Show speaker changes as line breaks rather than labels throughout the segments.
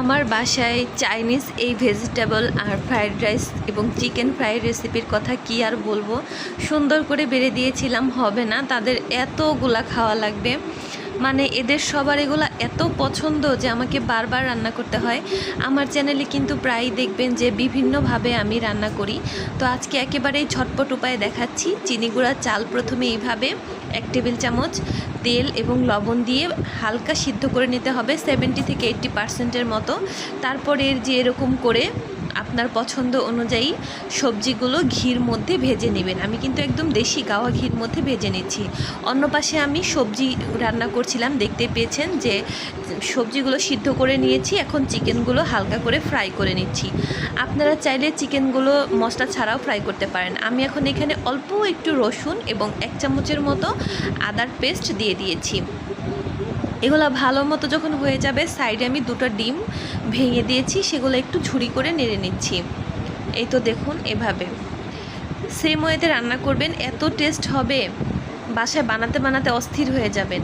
আমার বাসায় চাইনিজ এই ভেজিটেবল আর ফ্রায়েড রাইস এবং চিকেন ফ্রায়েড রেসিপির কথা কি আর বলব? সুন্দর করে বেড়ে দিয়েছিলাম, হবে না। তাদের এতগুলা খাওয়া লাগবে। মানে এদের সবার এগুলা এত পছন্দ যে আমাকে বারবার রান্না করতে হয়। আমার চ্যানেলে কিন্তু প্রায়ই দেখবেন যে বিভিন্নভাবে আমি রান্না করি। তো আজকে একেবারেই ঝটপট উপায়ে দেখাচ্ছি। চিনি গুঁড়া, চাল প্রথমে এইভাবে এক টেবিল চামচ, তেল এবং লবণ দিয়ে হালকা সিদ্ধ করে নিতে হবে, সেভেন্টি থেকে এইট্টি পার্সেন্টের মতো। তারপর এর যে এরকম করে আপনার পছন্দ অনুযায়ী সবজিগুলো ঘির মধ্যে ভেজে নেবেন। আমি কিন্তু একদম দেশি গাওয়া ঘির মধ্যে ভেজে নিচ্ছি। অন্য পাশে আমি সবজি রান্না করছিলাম, দেখতে পেয়েছেন যে সবজিগুলো সিদ্ধ করে নিয়েছি, এখন চিকেনগুলো হালকা করে ফ্রাই করে নিচ্ছি। আপনারা চাইলে চিকেনগুলো মশলা ছাড়াও ফ্রাই করতে পারেন। আমি এখন এখানে অল্প একটু রসুন এবং এক চামচের মতো আদার পেস্ট দিয়ে দিয়েছি। এগুলো ভালো মতো যখন হয়ে যাবে সাইডে আমি দুটো ডিম ভেঙে দিয়েছি, সেগুলো একটু ঝুরি করে নেড়ে নিচ্ছি। এই তো দেখুন এভাবে। সেম ওয়েতে রান্না করবেন, এত টেস্ট হবে, বাসায় বানাতে বানাতে অস্থির হয়ে যাবেন।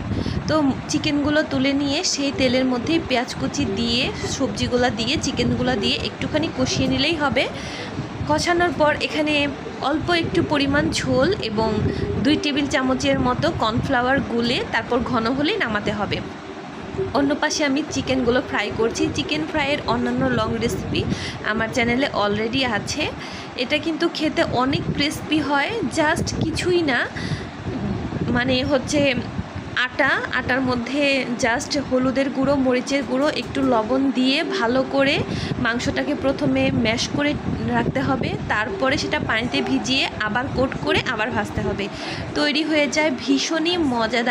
তো চিকেনগুলো তুলে নিয়ে সেই তেলের মধ্যেই পেঁয়াজ কুচি দিয়ে, সবজিগুলো দিয়ে, চিকেনগুলো দিয়ে একটুখানি কষিয়ে নিলেই হবে। কষানোর পর এখানে অল্প একটু পরিমাণ ঝোল এবং দুই টেবিল চামচের মতো কর্নফ্লাওয়ার গুলে তারপর ঘন হলে নামাতে হবে। অন্য পাশে আমি চিকেনগুলো ফ্রাই করছি। চিকেন ফ্রাইয়ের অন্যান্য লং রেসিপি আমার চ্যানেলে অলরেডি আছে। এটা কিন্তু খেতে অনেক ক্রিস্পি হয়, জাস্ট কিছুই না। মানে হচ্ছে আটা, আটার মধ্যে জাস্ট হলুদের গুঁড়ো, মরিচের গুঁড়ো, একটু লবণ দিয়ে ভালো করে মাংসটাকে প্রথমে ম্যাশ করে রাখতে হবে। তারপরে সেটা পানিতে ভিজিয়ে আবার কোট করে আবার ভাজতে হবে। তৈরি হয়ে যায় ভীষণই মজাদার